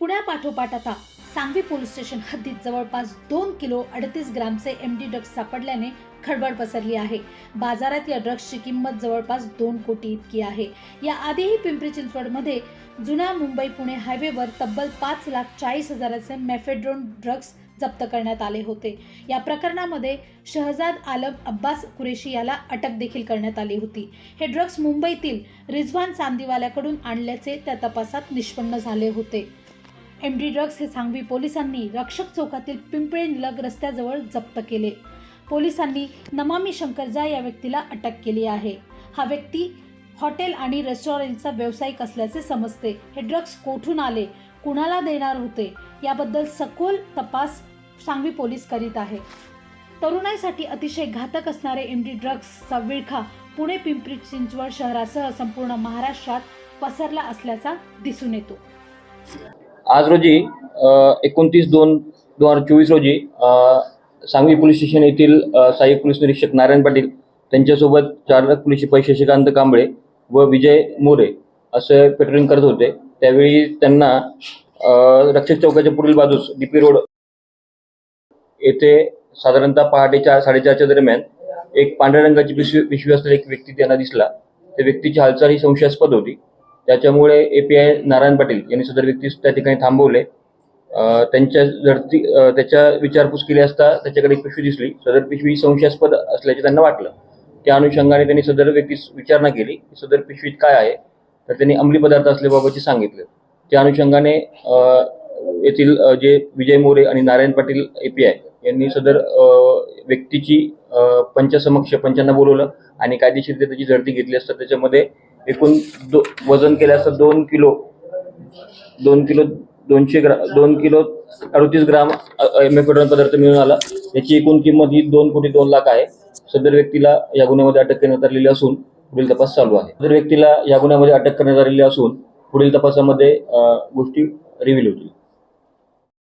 पुण्यापाठोपाठ आता Sangvi police station हद्दीत जवळपास दोन किलो अडतीस ग्रामचे एम डी ड्रग्ज सापडल्याने खळबळ पसरली आहे. बाजारात या ड्रग्सची किंमत जवळपास दोन कोटी इतकी आहे. या आधीही पिंपरी चिंचवडमध्ये जुना मुंबई पुणे हायवेवर तब्बल पाच लाख चाळीस हजाराचे मेफेड्रोन ड्रग्स जप्त करण्यात आले होते. या प्रकरणामध्ये शहजाद आलम अब्बास कुरेशी याला अटक देखील करण्यात आली होती. हे ड्रग्ज मुंबईतील रिझवान चांदीवाल्याकडून आणल्याचे त्या तपासात निष्पन्न झाले होते. एम डी ड्रग्स हे सांगवी पोलिसांनी रक्षक चौकातील पिंपळे निलग रस्त्याजवळ जप्त केले. पोलिसांनी नमामी शंकरजा या व्यक्तीला अटक केली आहे. हा व्यक्ती हॉटेल आणि रेस्टॉरंटचा व्यावसायिक असल्याचे समजते. हे ड्रग्स कोठून आले कुणाला देणार होते याबद्दल सखोल तपास सांगवी पोलीस करीत आहे. तरुणाईसाठी अतिशय घातक असणारे एम डी ड्रग्सचा विळखा पुणे पिंपरी चिंचवड शहरासह संपूर्ण महाराष्ट्रात पसरला असल्याचा दिसून येतो. आज रोजी एकोणतीस दोन दोन हजार चोवीस रोजी सांगवी पोलीस स्टेशन येथील सहाय्यक पोलीस निरीक्षक नारायण पाटील त्यांच्यासोबत चालक पोलीस शिपाई शशिकांत कांबळे व विजय मोरे असे पेट्रोलिंग करत होते. त्यावेळी त्यांना रक्षक चौकाच्या पुढील बाजूस डीपी रोड येथे साधारणतः पहाटे चार साडेचारच्या दरम्यान एक पांढऱ्या रंगाची पिशवी पिशवी असलेला एक व्यक्ती त्यांना दिसला. त्या व्यक्तीची हालचाल ही संशयास्पद होती. त्याच्यामुळे A P I Narayan Patil यांनी सदर व्यक्तीस त्या ठिकाणी थांबवले. त्यांच्या झडती त्याच्या विचारपूस केली असता त्याच्याकडे एक पिशवी दिसली. सदर पिशवी संशयास्पद असल्याचे त्यांना वाटलं. त्या अनुषंगाने त्यांनी सदर व्यक्तीस विचारणा केली. की सदर पिशवीत काय आहे? तर त्यांनी अंमली पदार्थ असल्याबाबतचे सांगितले. त्या अनुषंगाने येथील जे विजय मोरे आणि Narayan Patil A P I यांनी सदर व्यक्तीची पंचासमक्ष पंचांना बोलवलं आणि कायदेशीर त्याची झडती घेतली असता त्याच्यामध्ये एकूण दो वजन केलं असतं दोन किलो दोन किलो दोनशे ग्रा दोन किलो अडतीस ग्राम मेफेड्रॉन पदार्थ मिळून आला. याची एकूण किंमत ही दोन कोटी दोन लाख आहे. सदर व्यक्तीला या गुन्ह्यामध्ये अटक करण्यात आलेली असून पुढील तपास चालू आहे. सदर व्यक्तीला या गुन्ह्यामध्ये अटक करण्यात आलेली असून पुढील तपासामध्ये गोष्टी रिव्हील होतील.